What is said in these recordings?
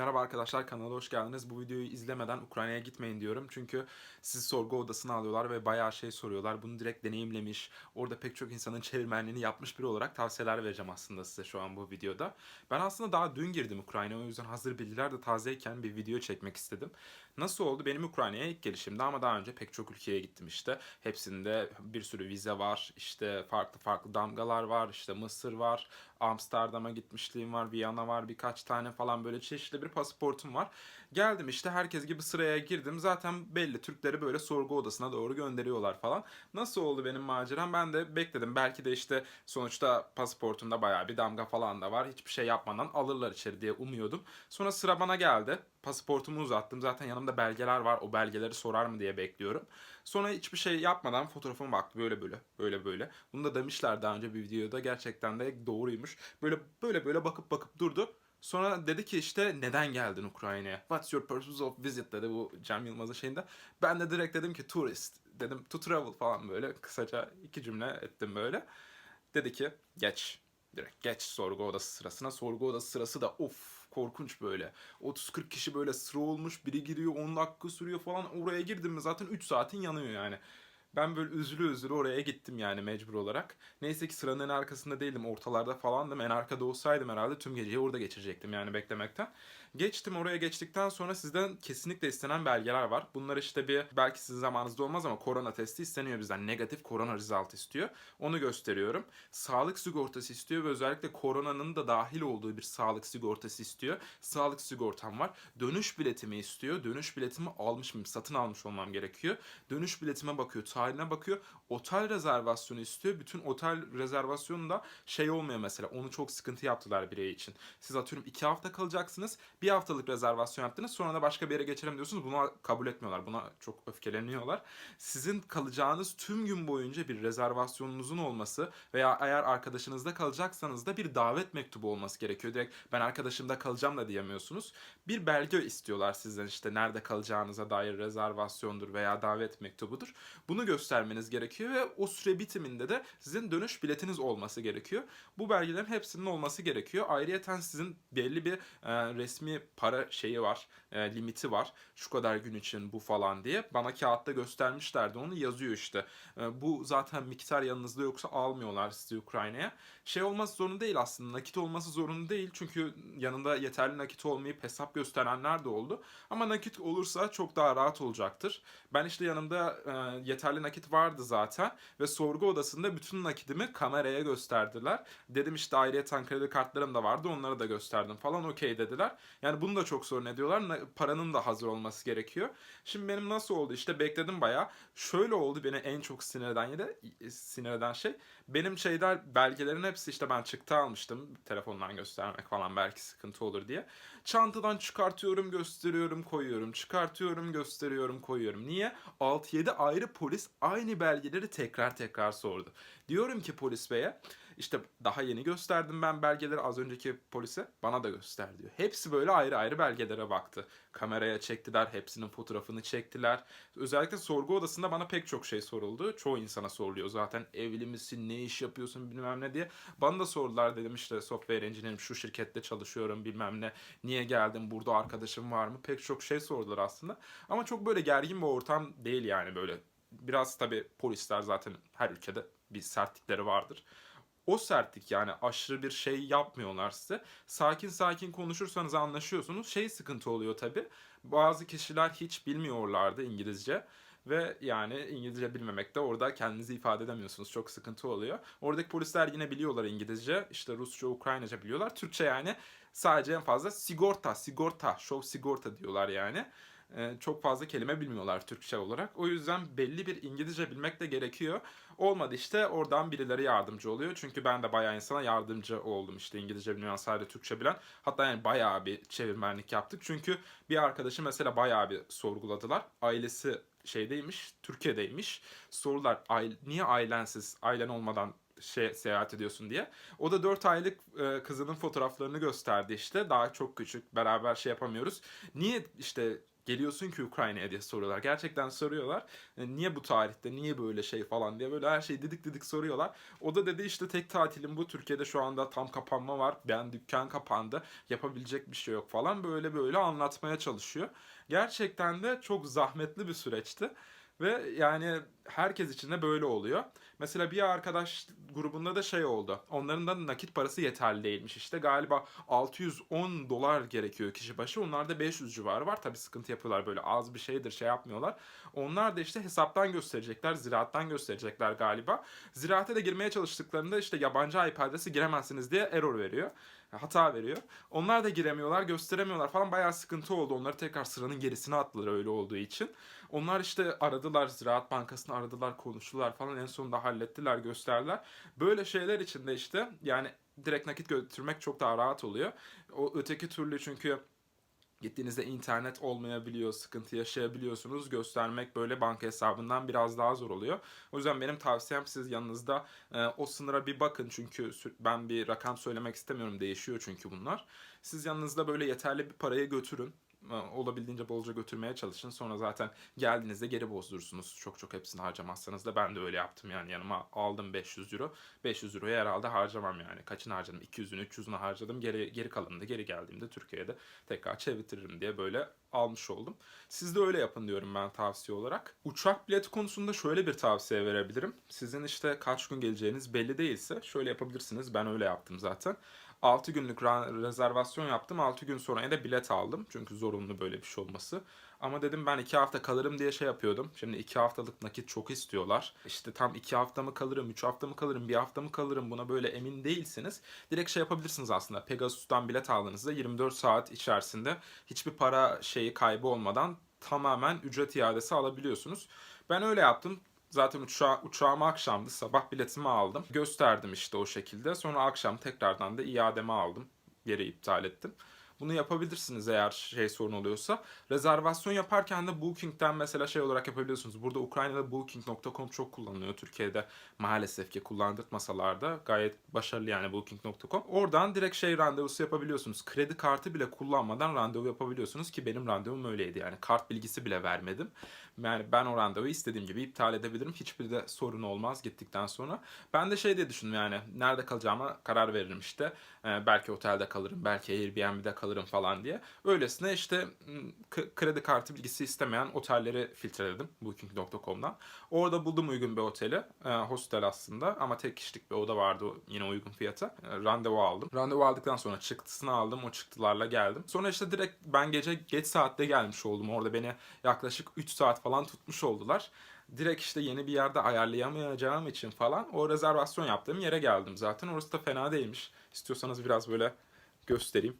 Merhaba arkadaşlar kanala hoş geldiniz. Bu videoyu izlemeden Ukrayna'ya gitmeyin diyorum. Çünkü sizi sorgu odasına alıyorlar ve bayağı şey soruyorlar. Bunu direkt deneyimlemiş, orada pek çok insanın çevirmenliğini yapmış biri olarak tavsiyeler vereceğim aslında size şu an bu videoda. Ben aslında daha dün girdim Ukrayna'ya o yüzden hazır bilgiler de tazeyken bir video çekmek istedim. Nasıl oldu? Benim Ukrayna'ya ilk gelişimdi ama daha önce pek çok ülkeye gittim işte. Hepsinde bir sürü vize var, işte farklı farklı damgalar var, işte Mısır var, Amsterdam'a gitmişliğim var, Viyana var, birkaç tane falan böyle çeşitli bir pasaportum var. Geldim işte herkes gibi sıraya girdim. Zaten belli Türkleri böyle sorgu odasına doğru gönderiyorlar falan. Nasıl oldu benim maceram? Ben de bekledim. Belki de işte sonuçta pasaportumda bayağı bir damga falan da var. Hiçbir şey yapmadan alırlar içeri diye umuyordum. Sonra sıra bana geldi. Pasaportumu uzattım. Zaten yanımda belgeler var. O belgeleri sorar mı diye bekliyorum. Sonra hiçbir şey yapmadan fotoğrafıma baktı. Böyle böyle. Böyle böyle. Bunu da demişler daha önce bir videoda. Gerçekten de doğruymuş. Böyle böyle böyle bakıp bakıp durdu. Sonra dedi ki işte neden geldin Ukrayna'ya? What's your purpose of visit dedi bu Cem Yılmaz'ın şeyinde. Ben de direkt dedim ki tourist. Dedim to travel falan böyle kısaca iki cümle ettim böyle. Dedi ki geç. Direkt geç sorgu odası sırasına. Sorgu odası sırası da of korkunç böyle. 30-40 kişi böyle sıra olmuş. Biri giriyor 10 dakika sürüyor falan. Oraya girdim mi zaten 3 saatin yanıyor yani. Ben böyle üzülü üzülü oraya gittim yani mecbur olarak. Neyse ki sıranın en arkasında değildim. Ortalarda falandım. En arkada olsaydım herhalde tüm geceyi orada geçirecektim yani beklemekten. Geçtim oraya geçtikten sonra sizden kesinlikle istenen belgeler var. Bunlar işte bir belki sizin zamanınızda olmaz ama korona testi isteniyor bizden. Negatif korona result istiyor. Onu gösteriyorum. Sağlık sigortası istiyor ve özellikle koronanın da dahil olduğu bir sağlık sigortası istiyor. Sağlık sigortam var. Dönüş biletimi istiyor. Dönüş biletimi almış mıyım? Satın almış olmam gerekiyor. Dönüş biletime bakıyor. Tarihine bakıyor. Otel rezervasyonu istiyor. Bütün otel rezervasyonu da şey olmuyor mesela. Onu çok sıkıntı yaptılar birey için. Siz atıyorum iki hafta kalacaksınız. Bir haftalık rezervasyon yaptınız. Sonra da başka bir yere geçelim diyorsunuz. Buna kabul etmiyorlar. Buna çok öfkeleniyorlar. Sizin kalacağınız tüm gün boyunca bir rezervasyonunuzun olması veya eğer arkadaşınızda kalacaksanız da bir davet mektubu olması gerekiyor. Direkt ben arkadaşımda kalacağım da diyemiyorsunuz. Bir belge istiyorlar sizden işte nerede kalacağınıza dair rezervasyondur veya davet mektubudur. Bunu göstermeniz gerekiyor ve o süre bitiminde de sizin dönüş biletiniz olması gerekiyor. Bu belgelerin hepsinin olması gerekiyor. Ayrıyeten sizin belli bir e, resmi para şeyi var, e, limiti var. Şu kadar gün için bu falan diye. Bana kağıtta göstermişlerdi onu yazıyor işte. E, bu zaten miktar yanınızda yoksa almıyorlar sizi Ukrayna'ya. Şey olması zorunda değil aslında. Nakit olması zorunda değil. Çünkü yanında yeterli nakit olmayıp hesap gösterenler de oldu. Ama nakit olursa çok daha rahat olacaktır. Ben işte yanımda e, yeterli nakit vardı zaten ve sorgu odasında bütün nakidimi kameraya gösterdiler. Dedim işte ayrıyeten kredi kartlarım da vardı onları da gösterdim falan okey dediler. Yani bunu da çok sorun ediyorlar. Paranın da hazır olması gerekiyor. Şimdi benim nasıl oldu işte bekledim bayağı. Şöyle oldu beni en çok sinir eden yine sinir eden şey. Benim şeyler belgelerin hepsi işte ben çıktı almıştım. Telefondan göstermek falan belki sıkıntı olur diye. Çantadan çıkartıyorum, gösteriyorum, koyuyorum. Çıkartıyorum, gösteriyorum, koyuyorum. Niye? 6-7 ayrı polis aynı belgeleri tekrar tekrar sordu. Diyorum ki polis beye işte daha yeni gösterdim ben belgeleri az önceki polise bana da göster diyor. Hepsi böyle ayrı ayrı belgelere baktı. Kameraya çektiler, hepsinin fotoğrafını çektiler. Özellikle sorgu odasında bana pek çok şey soruldu. Çoğu insana soruluyor zaten evli misin, ne iş yapıyorsun bilmem ne diye. Bana da sordular dedim işte software engineer'im şu şirkette çalışıyorum bilmem ne. Niye geldim burada arkadaşım var mı? Pek çok şey sordular aslında. Ama çok böyle gergin bir ortam değil yani böyle. Biraz tabii polisler zaten her ülkede bir sertlikleri vardır o sertlik yani aşırı bir şey yapmıyorlar size. Sakin sakin konuşursanız anlaşıyorsunuz. Şey sıkıntı oluyor tabi. Bazı kişiler hiç bilmiyorlardı İngilizce. Ve yani İngilizce bilmemekte orada kendinizi ifade edemiyorsunuz. Çok sıkıntı oluyor. Oradaki polisler yine biliyorlar İngilizce. İşte Rusça, Ukraynaca biliyorlar. Türkçe yani sadece en fazla sigorta, sigorta, show sigorta diyorlar yani. Ee, çok fazla kelime bilmiyorlar Türkçe olarak. O yüzden belli bir İngilizce bilmek de gerekiyor. Olmadı işte oradan birileri yardımcı oluyor. Çünkü ben de bayağı insana yardımcı oldum işte İngilizce bilmeyen sadece Türkçe bilen. Hatta yani bayağı bir çevirmenlik yaptık. Çünkü bir arkadaşı mesela bayağı bir sorguladılar. Ailesi şeydeymiş, Türkiye'deymiş. Sorular niye ailensiz, ailen olmadan şey seyahat ediyorsun diye. O da 4 aylık e, kızının fotoğraflarını gösterdi işte. Daha çok küçük, beraber şey yapamıyoruz. Niye işte geliyorsun ki Ukrayna'ya diye soruyorlar. Gerçekten soruyorlar. E, niye bu tarihte, niye böyle şey falan diye böyle her şeyi didik didik soruyorlar. O da dedi işte tek tatilim bu. Türkiye'de şu anda tam kapanma var. Ben dükkan kapandı. Yapabilecek bir şey yok falan. Böyle böyle anlatmaya çalışıyor. Gerçekten de çok zahmetli bir süreçti. Ve yani herkes için de böyle oluyor. Mesela bir arkadaş grubunda da şey oldu. Onların da nakit parası yeterli değilmiş işte. Galiba 610 dolar gerekiyor kişi başı. Onlarda 500 civarı var. Tabii sıkıntı yapıyorlar böyle az bir şeydir şey yapmıyorlar. Onlar da işte hesaptan gösterecekler, ziraattan gösterecekler galiba. Ziraate de girmeye çalıştıklarında işte yabancı IP adresi giremezsiniz diye error veriyor. Hata veriyor. Onlar da giremiyorlar, gösteremiyorlar falan bayağı sıkıntı oldu. Onları tekrar sıranın gerisine attılar öyle olduğu için. Onlar işte aradılar, Ziraat Bankası'nı aradılar, konuştular falan. En sonunda hallettiler, gösterdiler. Böyle şeyler için de işte yani direkt nakit götürmek çok daha rahat oluyor. O öteki türlü çünkü Gittiğinizde internet olmayabiliyor, sıkıntı yaşayabiliyorsunuz. Göstermek böyle banka hesabından biraz daha zor oluyor. O yüzden benim tavsiyem siz yanınızda e, o sınıra bir bakın. Çünkü ben bir rakam söylemek istemiyorum. Değişiyor çünkü bunlar. Siz yanınızda böyle yeterli bir parayı götürün. Olabildiğince bolca götürmeye çalışın. Sonra zaten geldiğinizde geri bozdurursunuz. Çok çok hepsini harcamazsanız da ben de öyle yaptım yani yanıma aldım 500 euro. 500 euroyu herhalde harcamam yani. Kaçını harcadım? 200'ünü 300'ünü harcadım. Geri, geri kalanını geri geldiğimde Türkiye'de tekrar çeviririm diye böyle almış oldum. Siz de öyle yapın diyorum ben tavsiye olarak. Uçak bileti konusunda şöyle bir tavsiye verebilirim. Sizin işte kaç gün geleceğiniz belli değilse şöyle yapabilirsiniz. Ben öyle yaptım zaten. 6 günlük rezervasyon yaptım. 6 gün sonra da bilet aldım. Çünkü zorunlu böyle bir şey olması. Ama dedim ben 2 hafta kalırım diye şey yapıyordum. Şimdi 2 haftalık nakit çok istiyorlar. İşte tam 2 hafta mı kalırım, 3 hafta mı kalırım, 1 hafta mı kalırım buna böyle emin değilsiniz. Direkt şey yapabilirsiniz aslında. Pegasus'tan bilet aldığınızda 24 saat içerisinde hiçbir para şeyi kaybı olmadan tamamen ücret iadesi alabiliyorsunuz. Ben öyle yaptım. Zaten uçağa, uçağım akşamdı. Sabah biletimi aldım. Gösterdim işte o şekilde. Sonra akşam tekrardan da iademi aldım. Geri iptal ettim. Bunu yapabilirsiniz eğer şey sorun oluyorsa. Rezervasyon yaparken de Booking'den mesela şey olarak yapabiliyorsunuz. Burada Ukrayna'da Booking.com çok kullanılıyor. Türkiye'de maalesef ki kullandırtmasalar da gayet başarılı yani Booking.com. Oradan direkt şey randevusu yapabiliyorsunuz. Kredi kartı bile kullanmadan randevu yapabiliyorsunuz ki benim randevum öyleydi yani. Kart bilgisi bile vermedim. Yani ben o randevuyu istediğim gibi iptal edebilirim. Hiçbir de sorun olmaz gittikten sonra. Ben de şey diye düşündüm yani nerede kalacağıma karar veririm işte. Ee, belki otelde kalırım, belki Airbnb'de kalırım falan diye. Öylesine işte kredi kartı bilgisi istemeyen otelleri filtreledim Booking.com'dan. Orada buldum uygun bir oteli. Hostel aslında ama tek kişilik bir oda vardı yine uygun fiyata. Randevu aldım. Randevu aldıktan sonra çıktısını aldım. O çıktılarla geldim. Sonra işte direkt ben gece geç saatte gelmiş oldum. Orada beni yaklaşık 3 saat falan tutmuş oldular. Direkt işte yeni bir yerde ayarlayamayacağım için falan o rezervasyon yaptığım yere geldim zaten. Orası da fena değilmiş. İstiyorsanız biraz böyle göstereyim.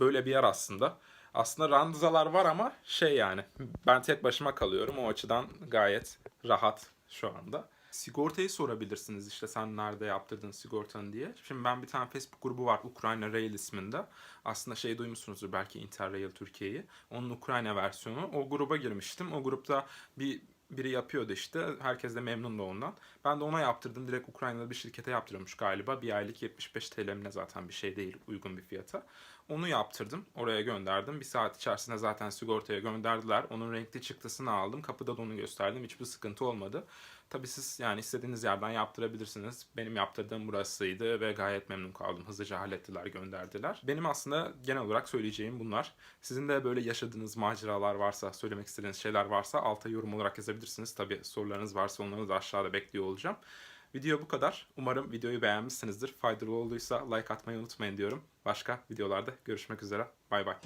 Böyle bir yer aslında. Aslında randızalar var ama şey yani ben tek başıma kalıyorum. O açıdan gayet rahat şu anda. Sigortayı sorabilirsiniz işte sen nerede yaptırdın sigortanı diye. Şimdi ben bir tane Facebook grubu var Ukrayna Rail isminde. Aslında şey duymuşsunuzdur belki Interrail Türkiye'yi. Onun Ukrayna versiyonu. O gruba girmiştim. O grupta bir biri yapıyordu işte. Herkes de memnundu ondan. Ben de ona yaptırdım. Direkt Ukrayna'da bir şirkete yaptırıyormuş galiba. Bir aylık 75 TL ne zaten bir şey değil uygun bir fiyata. Onu yaptırdım. Oraya gönderdim. Bir saat içerisinde zaten sigortaya gönderdiler. Onun renkli çıktısını aldım. Kapıda da onu gösterdim. Hiçbir sıkıntı olmadı. Tabii siz yani istediğiniz yerden yaptırabilirsiniz. Benim yaptırdığım burasıydı ve gayet memnun kaldım. Hızlıca hallettiler, gönderdiler. Benim aslında genel olarak söyleyeceğim bunlar. Sizin de böyle yaşadığınız maceralar varsa, söylemek istediğiniz şeyler varsa alta yorum olarak yazabilirsiniz. Tabii sorularınız varsa onları da aşağıda bekliyor olacağım. Video bu kadar. Umarım videoyu beğenmişsinizdir. Faydalı olduysa like atmayı unutmayın diyorum. Başka videolarda görüşmek üzere. Bay bay.